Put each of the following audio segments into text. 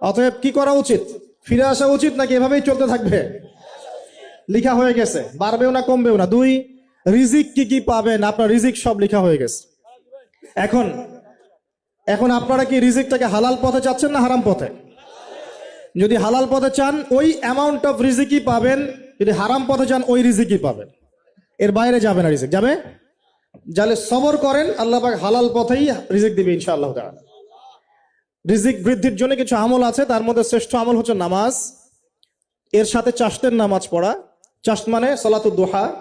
অতএব কি করা উচিত? ফিরে আসা উচিত নাকি এভাবেই চলতে থাকবে? লিখা হয়ে গেছে। বাড়বেও না, কমবেও না। দুই, রিজিক কি কি পাবেন? আপনার রিজিক সব লিখা হয়ে গেছে। এখন এখন আপনারা কি রিজিকটাকে হালাল পথে চাচ্ছেন না হারাম পথে? যদি হালাল পথে চান, ওই অ্যামাউন্ট অফ রিজিকই পাবেন। যদি হারাম পথে চান, ওই রিজিকই পাবেন। এর বাইরে যাবে না রিজিক। যাবে? যাহলে সবর করেন, আল্লাহ হালাল পথেই রিজিক দিবে ইনশাআল্লাহ তাআলা। রিজিক বৃদ্ধির জন্য কিছু আমল আছে, তার মধ্যে শ্রেষ্ঠ আমল হচ্ছে নামাজ। এর সাথে চাষতের নামাজ পড়া। চাষ মানে সলাতুদ দোহা।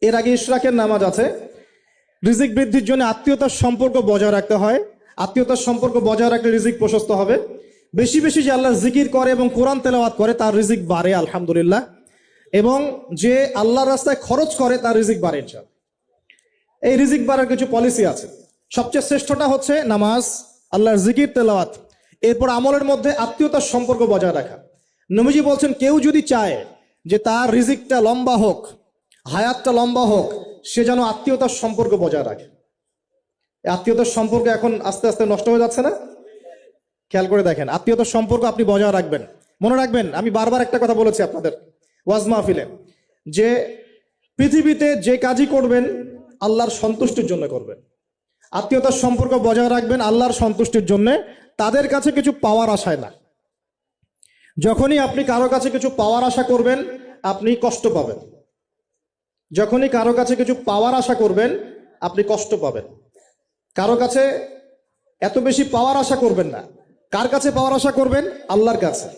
এর আগে ইশরাকের নামাজ আছে। রিজিক বৃদ্ধির জন্য আত্মীয়তার সম্পর্ক বজায় রাখতে হয়। আত্মীয়তার সম্পর্ক বজায় রাখলে রিজিক প্রশস্ত হবে। বেশি বেশি যে আল্লাহ জিকির করে এবং কোরআন তেলাওয়াত করে, তার রিজিক বাড়ে, আলহামদুলিল্লাহ। এবং যে আল্লাহর রাস্তায় খরচ করে, তার রিজিক বাড়ে এই রিজিক বাড়ার কিছু পলিসি আছে। সবচেয়ে শ্রেষ্ঠটা হচ্ছে নামাজ। আল্লাহর জিকির, তেলাওয়াত। এরপর আমলের মধ্যে আত্মীয়তার সম্পর্ক বজায় রাখা। নবীজি বলছেন, কেউ যদি চায় যে তার রিজিকটা লম্বা হোক, হায়াতটা লম্বা হোক, সে যেন আত্মীয়তার সম্পর্ক বজায় রাখে। আত্মীয়তার সম্পর্ক এখন আস্তে আস্তে নষ্ট হয়ে যাচ্ছে না? খেয়াল করে দেখেন, আত্মীয়তার সম্পর্ক আপনি বজায় রাখবেন। মনে রাখবেন, আমি বারবার একটা কথা বলেছি আপনাদের ওয়াজ মাহফিলে, যে পৃথিবীতে যে কাজই করবেন, আল্লাহর সন্তুষ্টির জন্য করবেন। আত্মীয়তার সম্পর্ক বজায় রাখবেন আল্লাহর সন্তুষ্টির জন্য, তাদের কাছে কিছু পাওয়ার আশায় না। যখনই আপনি কারও কাছে কিছু পাওয়ার আশা করবেন, আপনি কষ্ট পাবেন। যখনই কারও কাছে কিছু পাওয়ার আশা করবেন, আপনি কষ্ট পাবেন। কারও কাছে এত বেশি পাওয়ার আশা করবেন না। কার কাছে পাওয়ার আশা করবেন? আল্লাহর কাছে।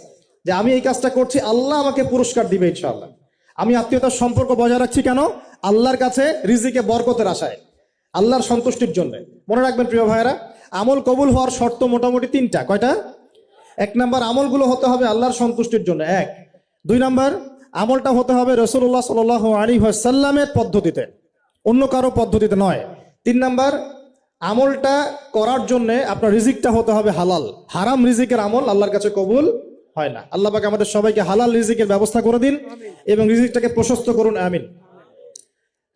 যে আমি এই কাজটা করছি, আল্লাহ আমাকে পুরস্কার দিবে ইনশাআল্লাহ। আমি আত্মীয়তার সম্পর্ক বজায় রাখছি কেন? আল্লাহর কাছে রিজিকে বরকতের আশায়। আল্লাহর সন্তুষ্টির জন্য। মনে রাখবেন প্রিয় ভাইয়েরা, আমল কবুল হওয়ার শর্ত মোটামুটি তিনটা। কয়টা? এক নাম্বার, আমলগুলো হতে হবে আল্লাহর সন্তুষ্টির জন্য। এক। দুই নাম্বার, আমলটা হতে হবে রসুল্লাহ সাল আলী সাল্লামের পদ্ধতিতে। অন্য কারও পদ্ধতিতে নয়। তিন নাম্বার, আমলটা করার জন্য আপনার রিজিকটা হতে হবে হালাল। হারাম রিজিকের আমল আল্লাহর কাছে কবুল হয় না। আল্লাহ পাক আমাদের সবাইকে হালাল রিজিকের ব্যবস্থা করে দিন এবং রিজিকটাকে প্রশস্ত করুন, আমিন।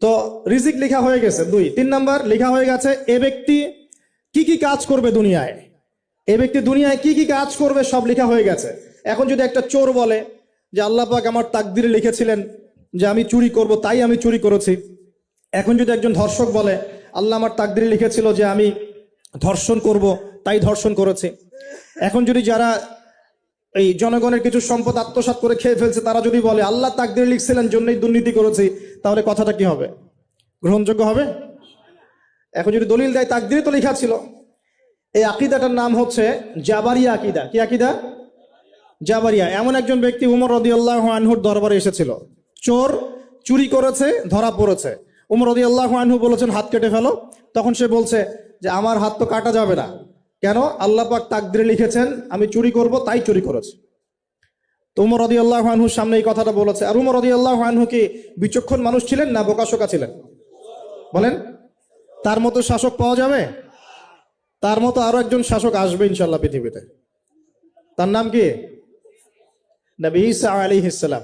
তো রিজিক লেখা হয়ে গেছে, দুই। তিন নাম্বার, লেখা হয়ে গেছে, এ ব্যক্তি কি কি কাজ করবে দুনিয়ায়? এ ব্যক্তি দুনিয়ায় কি কি কাজ করবে সব লেখা হয়ে গেছে। এখন যদি একটা চোর বলে যে আল্লাহ পাক আমার তাকদিরে লিখেছিলেন যে আমি চুরি করব, তাই আমি চুরি করেছি। এখন যদি একজন ধর্ষক বলে, আল্লাহ আমার তাকদিরে লিখেছিল যে আমি ধর্ষণ করব, তাই ধর্ষণ করেছি। এখন যদি যারা এই জনগণের কিছু সম্পদ আত্মসাৎ করে খেয়ে ফেলছে, তারা যদি বলে, আল্লাহ তাকদিরে লিখছিলেন, জন্যই দুর্নীতি করেছি তাহলে কথাটা কি হবে? গ্রহণযোগ্য হবে? এখন যদি দলিল দেয়, তাকদিরে তো লেখা ছিল। এই আকিদাটার নাম হচ্ছে জাবারিয়া আকিদা। কি আকিদা? জাবারিয়া। এমন একজন ব্যক্তি উমর রদিয়াল্লাহ আনহুর দরবারে এসেছিল। চোর চুরি করেছে, ধরা পড়েছে। উমর রদিয়াল্লাহ আনহু বলেছেন, হাত কেটে ফেলো। তখন সে বলছে যে, আমার হাত তো কাটা যাবে না। কেন? আল্লাহ পাক তাকদিরে লিখেছেন, আমি চুরি করব, তাই চুরি করেছে। উমর রদিয়াল্লাহ আনহুর সামনে এই কথাটা বলেছে। আর উমর আল্লাহ আনহু কি বিচক্ষণ মানুষ ছিলেন না বোকাশোকা ছিলেন? বলেন, তার মতো শাসক পাওয়া যাবে? তার মতো আরও একজন শাসক আসবে ইনশাল্লাহ পৃথিবীতে। তার নাম কি? নবী ঈসা আলী ইসলাম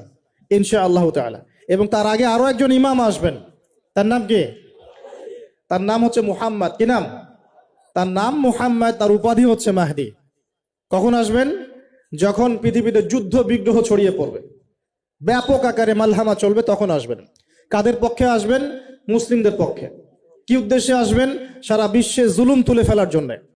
ইনশা আল্লাহ তাআলা। এবং তার আগে আরও একজন ইমাম আসবেন। তার নাম কি? তার নাম হচ্ছে মুহাম্মদ। কি নাম? তার নাম মুহাম্মদ, তার উপাধি হচ্ছে মাহদি। কখন আসবেন? যখন পৃথিবীতে যুদ্ধ বিগ্রহ ছড়িয়ে পড়বে, ব্যাপক আকারে মালহামা চলবে, তখন আসবেন। কাদের পক্ষে আসবেন? মুসলিমদের পক্ষে। কি উদ্দেশ্যে আসবেন? সারা বিশ্বে জুলুম তুলে ফেলার জন্য।